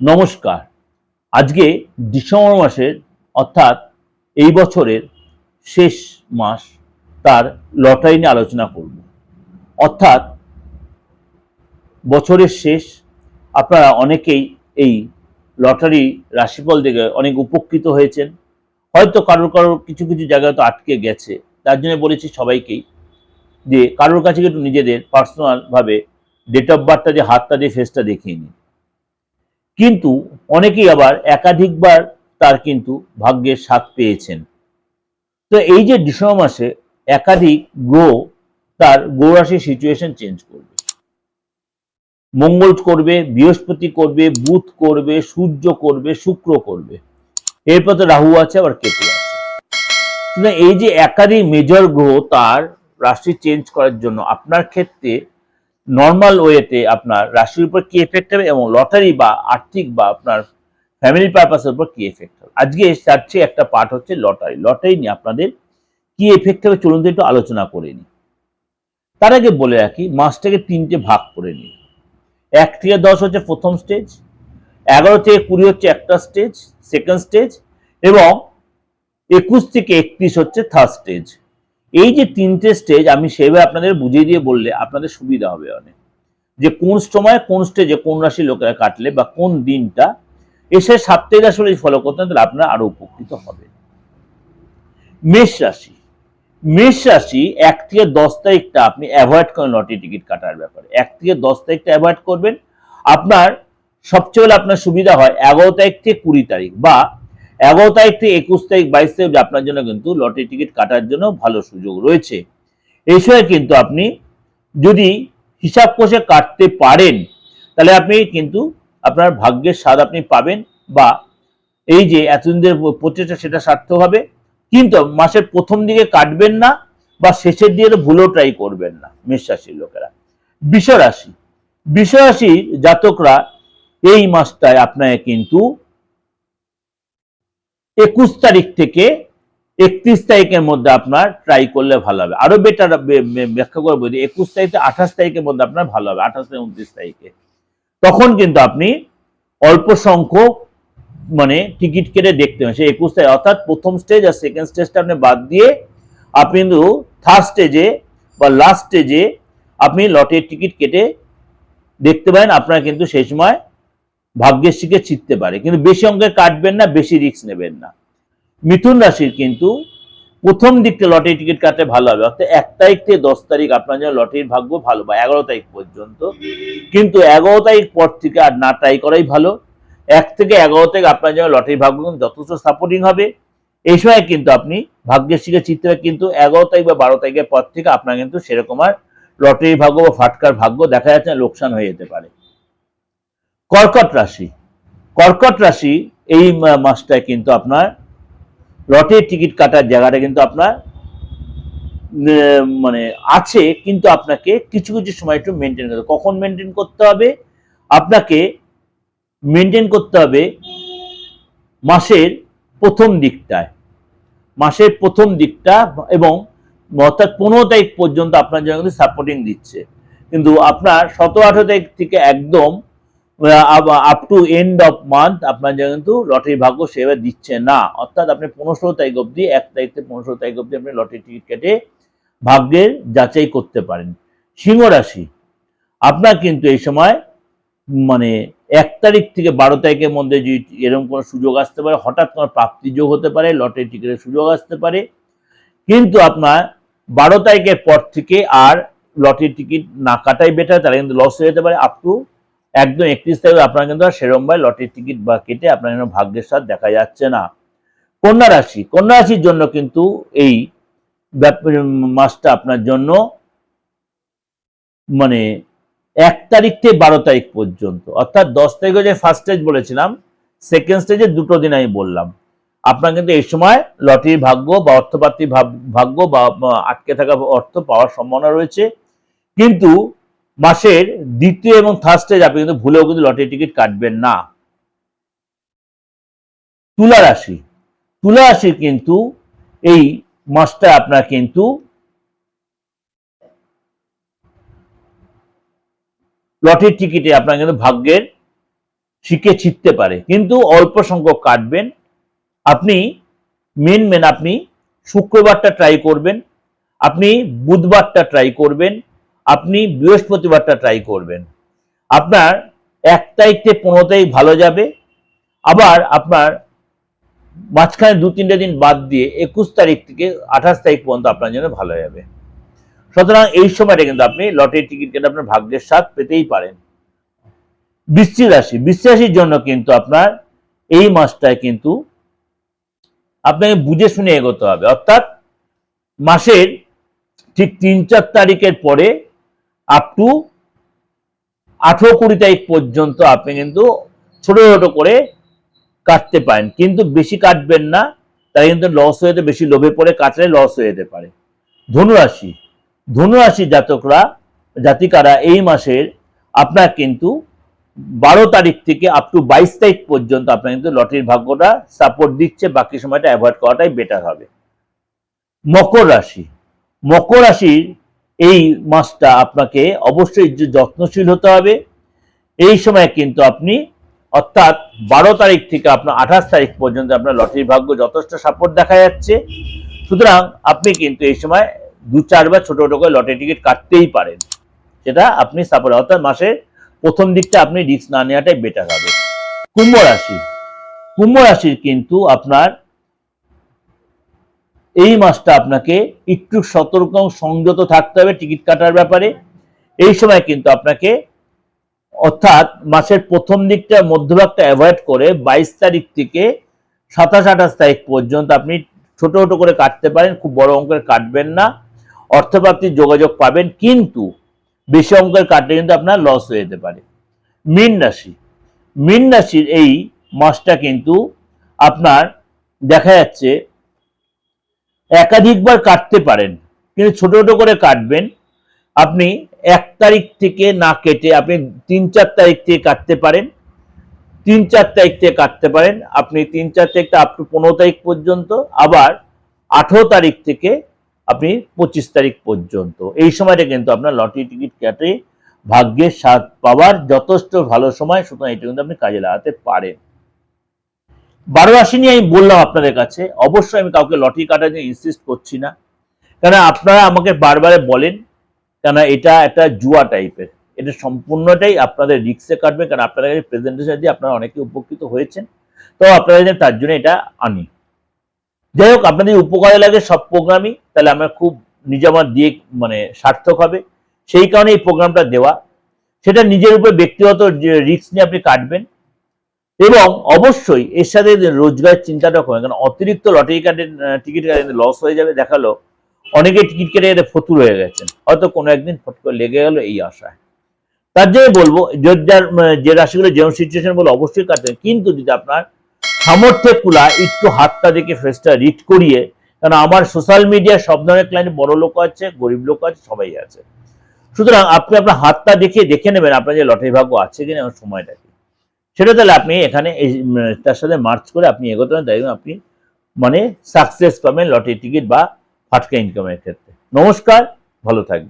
নমস্কার। আজকে ডিসেম্বর মাসের, অর্থাৎ এই বছরের শেষ মাস তার লটারি নিয়ে আলোচনা করব। অর্থাৎ বছরের শেষ, আপনারা অনেকেই এই লটারি রাশিফল দেখে অনেক উপকৃত হয়েছেন। হয়তো কারোর কারোর কিছু কিছু জায়গায় তো আটকে গেছে। তার জন্য বলেছি সবাইকেই যে কারোর কাছে একটু নিজেদের পার্সোনালভাবে ডেট অফ বার্থটা দিয়ে হাতটা দিয়ে ফেসটা দেখিয়ে নিন। কিন্তু অনেকেই আবার একাধিকবার তার কিন্তু ভাগ্যের স্বাদ পেয়েছেন। তো এই যে ডিসেম্বর মাসে একাধিক গ্রহ তার গৌরাশির সিচুয়েশন চেঞ্জ করবে। মঙ্গল করবে, বৃহস্পতি করবে, বুধ করবে, সূর্য করবে, শুক্র করবে। এরপর তো রাহু আছে, আবার কেতু আছে। এই যে একাধিক মেজর গ্রহ তার রাশি চেঞ্জ করার জন্য, আপনার ক্ষেত্রে নর্মাল ওয়েতে আপনার রাশির উপর কি এফেক্ট হবে এবং লটারি বা আর্থিক বা আপনার ফ্যামিলি পারপাসের উপর কি এফেক্ট হবে? আজকে চাচ্ছি একটা পার্ট হচ্ছে লটারি লটারি নিয়ে আপনাদের কি এফেক্ট হবে চলুন একটু আলোচনা করে নিই। তার আগে বলে রাখি মাসটাকে তিনটে ভাগ করে নিই এক থেকে দশ হচ্ছে প্রথম স্টেজ এগারো থেকে কুড়ি হচ্ছে একটা স্টেজ সেকেন্ড স্টেজ এবং একুশ থেকে একত্রিশ হচ্ছে থার্ড স্টেজ এই যে তিনটে স্টেজ আমি সেভাবে আপনাদের বুঝিয়ে দিয়ে বললে আপনাদের সুবিধা হবে অনেক। যে কোন সময় কোন স্টেজে কোন রাশি লোকেরা কাটলে বা কোন দিনটা, এসে সাপ্তাহিক রাশি যদি ফলো করতেন, তাহলে আপনারা আরও উপকৃত হবে। মেষ রাশি। মেষ রাশি এক থেকে দশ তারিখটা আপনি অ্যাভয়েড করেন লটারি টিকিট কাটার ব্যাপারে। এক থেকে দশ তারিখটা অ্যাভয়েড করবেন। আপনার সবচেয়ে হলে আপনার সুবিধা হয় এগারো তারিখ থেকে কুড়ি তারিখ বা এগারো তারিখ থেকে একুশ তারিখ বাইশ তারিখ আপনার জন্য কিন্তু লটারি টিকিট কাটার জন্য ভালো সুযোগ রয়েছে। এই সময় কিন্তু আপনি যদি হিসাব কষে কাটতে পারেন, তাহলে আপনি কিন্তু আপনার ভাগ্যের স্বাদ আপনি পাবেন বা এই যে এতদিনের প্রচেষ্টা সেটা সার্থক হবে। কিন্তু মাসের প্রথম দিকে কাটবেন না বা শেষের দিকে ভুলেও ট্রাই করবেন না মেষ রাশির লোকেরা। বিশ্বরাশি, বিশ্বরাশির জাতকরা এই মাসটায় আপনাকে কিন্তু একুশ তারিখ থেকে একত্রিশ তারিখের মধ্যে আপনার ট্রাই করলে ভালো হবে। আরও বেটার ব্যাখ্যা করে বলি, একুশ তারিখ আঠাশ তারিখের মধ্যে আপনার ভালো হবে, আঠাশ থেকে উনত্রিশ তারিখে। তখন কিন্তু আপনি অল্প সংখ্যক মানে টিকিট কেটে দেখতে হবে সেই একুশ তারিখ, অর্থাৎ প্রথম স্টেজ আর সেকেন্ড স্টেজটা আপনি বাদ দিয়ে আপনি কিন্তু থার্ড স্টেজে বা লাস্ট স্টেজে আপনি লটের টিকিট কেটে দেখতে পারেন। আপনার কিন্তু সেই সময় ভাগ্যের শিখে চিনতে পারে। কিন্তু বেশি অঙ্কের কাটবেন না, বেশি রিস্ক নেবেন না। মিথুন রাশির কিন্তু প্রথম দিকটা লটারি টিকিট কাটতে ভালো হবে। অর্থাৎ এক তারিখ থেকে দশ তারিখ আপনার জন্য লটারির ভাগ্য ভালো বা এগারো তারিখ পর্যন্ত। কিন্তু এগারো তারিখ পর থেকে আর না ট্রাই করাই ভালো। এক থেকে এগারো থেকে আপনার জন্য লটারির ভাগ্য কিন্তু যথেষ্ট সাপোর্টিং হবে। এই সময় কিন্তু আপনি ভাগ্যের শিখে চিনতে হবে কিন্তু এগারো তারিখ বা বারো তারিখের পর থেকে আপনার কিন্তু সেরকম আর লটারির ভাগ্য বা ফাটকার ভাগ্য দেখা যাচ্ছে লোকসান হয়ে যেতে পারে। কর্কট রাশি। কর্কট রাশি এই মাসটায় কিন্তু আপনার লটের টিকিট কাটার জায়গাটা কিন্তু আপনার মানে আছে, কিন্তু আপনাকে কিছু কিছু সময় একটু মেনটেন করতে। কখন মেনটেন করতে হবে? আপনাকে মেনটেন করতে হবে মাসের প্রথম দিকটায়। মাসের প্রথম দিকটা এবং অর্থাৎ পনেরো তারিখ পর্যন্ত আপনার জন্য কিন্তু সাপোর্টিং দিচ্ছে। কিন্তু আপনার সতেরো আঠারো তারিখ থেকে একদম up to end of month আপনার কিন্তু লটারি ভাগ্য সেভাবে দিচ্ছে না। অর্থাৎ আপনি পনেরো তারিখ অবধি, এক তারিখ থেকে পনেরো তারিখ অবধি আপনি লটারি টিকিট কেটে ভাগ্যের যাচাই করতে পারেন। সিংহ রাশি, আপনার কিন্তু এই সময় মানে এক তারিখ থেকে বারো তারিখের মধ্যে যদি এরকম কোনো সুযোগ আসতে পারে, হঠাৎ কোনো প্রাপ্তি যোগ হতে পারে লটারি টিকিটের সুযোগ আসতে পারে, কিন্তু আপনার বারো তারিখের পর থেকে আর লটারি টিকিট না কাটাই বেটার তাহলে কিন্তু লস হয়ে যেতে পারে আপ টু একদম একত্রিশ তারিখ আপনার কিন্তু সেরম ভাবে লটারি টিকিট বা কেটে আপনার জন্য ভাগ্যের সাথ দেখা যাচ্ছে না। কন্যা রাশি, কন্যা রাশির জন্য কিন্তু এই মাসটা আপনার জন্য মানে এক তারিখ থেকে বারো তারিখ পর্যন্ত, অর্থাৎ দশ তারিখে যে ফার্স্ট স্টেজ বলেছিলাম সেকেন্ড স্টেজে দুটো দিন আমি বললাম। আপনার কিন্তু এই সময় লটারির ভাগ্য বা অর্থপ্রাপ্তি ভাব- ভাগ্য বা আটকে থাকা অর্থ পাওয়ার সম্ভাবনা রয়েছে। কিন্তু মাসের দ্বিতীয় এবং থার্ড স্টেজ আপনি কিন্তু ভুলেও কিন্তু লটারি টিকিট কাটবেন না। তুলা রাশি। তুলা রাশির কিন্তু এই মাসটা আপনার কিন্তু লটারির টিকিটে আপনার কিন্তু ভাগ্যের শিখে ছিটতে পারে। কিন্তু অল্প সংখ্যক কাটবেন। আপনি মেন মেন আপনি শুক্রবারটা ট্রাই করবেন। আপনি বুধবারটা ট্রাই করবেন। আপনি বৃহস্পতিবারটা ট্রাই করবেন। আপনার এক তারিখে পনেরো তারিখ ভালো যাবে। আবার আপনার মাঝখানে দু তিনটে দিন বাদ দিয়ে একুশ তারিখ থেকে আঠাশ তারিখ পর্যন্ত আপনার জন্য ভালো যাবে। সুতরাং এই সময়টা কিন্তু আপনি লটারি টিকিট কেটে আপনার ভাগ্যের স্বাদ পেতেই পারেন। বৃশ্চিক রাশি, বৃশ্চিক রাশির জন্য কিন্তু আপনার এই মাসটায় কিন্তু আপনাকে বুঝে শুনে এগোতে হবে। অর্থাৎ মাসের ঠিক তিন চার তারিখের পরে আপ টু আঠেরো কুড়ি তারিখ পর্যন্ত আপনি কিন্তু ছোট ছোট করে কাটতে পারেন। কিন্তু বেশি কাটবেন না তাই কিন্তু লস হয়ে যেতে, বেশি লোভে পড়ে কাটলে লস হয়ে যেতে পারে। ধনুরাশি ধনুরাশি জাতকরা, জাতিকারা এই মাসের আপনার কিন্তু বারো তারিখ থেকে আপ টু বাইশ তারিখ পর্যন্ত আপনার কিন্তু লটারির ভাগ্যটা সাপোর্ট দিচ্ছে, বাকি সময়টা অ্যাভয়েড করাটাই বেটার হবে। মকর রাশি, মকর রাশির এই মাসটা আপনাকে অবশ্যই যত্নশীল হতে হবে। এই সময় কিন্তু আপনি অর্থাৎ বারো তারিখ থেকে আপনার আঠাশ তারিখ পর্যন্ত আপনার লটারির ভাগ্য যথেষ্ট সাপোর্ট দেখা যাচ্ছে। সুতরাং আপনি কিন্তু এই সময় দু চারবার ছোট ছোটো করে লটারি টিকিট কাটতেই পারেন। সেটা আপনি সাপোর্ট অর্থাৎ মাসের প্রথম দিকটা আপনি রিস্ক না নেওয়াটাই বেটার হবে। কুম্ভ রাশি। কুম্ভ রাশির কিন্তু আপনার এই মাসটা আপনাকে একটু সতর্ক সংযত থাকতে হবে টিকিট কাটার ব্যাপারে। এই সময় কিন্তু আপনাকে অর্থাৎ মাসের প্রথম দিকটা, মধ্যভাগটা অ্যাভয়েড করে বাইশ তারিখ থেকে সাতাশ, আঠাশ তারিখ পর্যন্ত আপনি ছোট ছোট করে কাটতে পারেন, খুব বড় অঙ্কের কাটবেন না। অর্থপ্রাপ্তির যোগাযোগ পাবেন, কিন্তু বেশি অঙ্কের কাটলে কিন্তু আপনার লস হয়ে যেতে পারে। মীন রাশি। মীন রাশির এই মাসটা কিন্তু আপনার দেখা যাচ্ছে একাধিকবার কাটতে পারেন, কিন্তু ছোট ছোট করে কাটবেন। আপনি এক তারিখ থেকে না কেটে আপনি তিন চার তারিখ থেকে কাটতে পারেন, তিন চার তারিখ থেকে কাটতে পারেন। আপনি তিন চার তারিখটা আপ টু পনেরো তারিখ পর্যন্ত, আবার আঠেরো তারিখ থেকে আপনি পঁচিশ তারিখ পর্যন্ত। এই সময়টা কিন্তু আপনার লটারি টিকিট কেটে ভাগ্যের স্বাদ পাওয়ার যথেষ্ট ভালো সময়, সুতরাং এটা কিন্তু আপনি কাজে লাগাতে পারেন। বারো রাশি নিয়ে আমি বললাম আপনাদের কাছে। অবশ্যই আমি কাউকে লটারি কাটার জন্য ইনসিস্ট করছি না। কেন আপনারা আমাকে বারবার বলেন কেন এটা একটা জুয়া টাইপের এটা সম্পূর্ণটাই আপনাদের রিক্সে কাটবে কারণ আপনাদের কাছে প্রেজেন্টেশন দিয়ে আপনারা অনেকে উপকৃত হয়েছেন। তো আপনারা তার জন্য এটা আনি। যাই হোক, আপনাদের উপকারে লাগে সব প্রোগ্রামই তাহলে আমরা খুব নিজে আমার দিয়ে মানে সার্থক হবে। সেই কারণে এই প্রোগ্রামটা দেওয়া। সেটা নিজের উপর ব্যক্তিগত রিস্ক নিয়ে আপনি কাটবেন। এবং অবশ্যই এর সাথে রোজগারের চিন্তাটা করেন কারণ অতিরিক্ত লটারি কার্ডের টিকিট কাটে লস হয়ে যাবে, দেখাল অনেকে টিকিট কেটে এটা ফতুর হয়ে গেছেন। হয়তো কোনো একদিন ফট করে লেগে গেল এই আশায়। তার জন্য বলব যার যে রাশিগুলো যেমন সিচুয়েশন বলে অবশ্যই কাটবেন কিন্তু যদি আপনার সামর্থ্যে কুলা একটু হাতটা দেখে ফেসটা রিড করিয়ে, কারণ আমার সোশ্যাল মিডিয়া সব ধরনের ক্লায়েন্ট বড় লোক আছে, গরিব লোক আছে, সবাই আছে। সুতরাং আপনি আপনার হাতটা দেখে দেখে নেবেন আপনার যে লটারি ভাগ্য আছে কিনা এবং সময়টা কি। সেটা তাহলে আপনি এখানে তার সাথে মার্চ করে আপনি এগোতে পারেন, তাই আপনি মানে সাকসেস পাবেন লটারি টিকিট বা ফাটকা ইনকামের ক্ষেত্রে। নমস্কার, ভালো থাকবেন।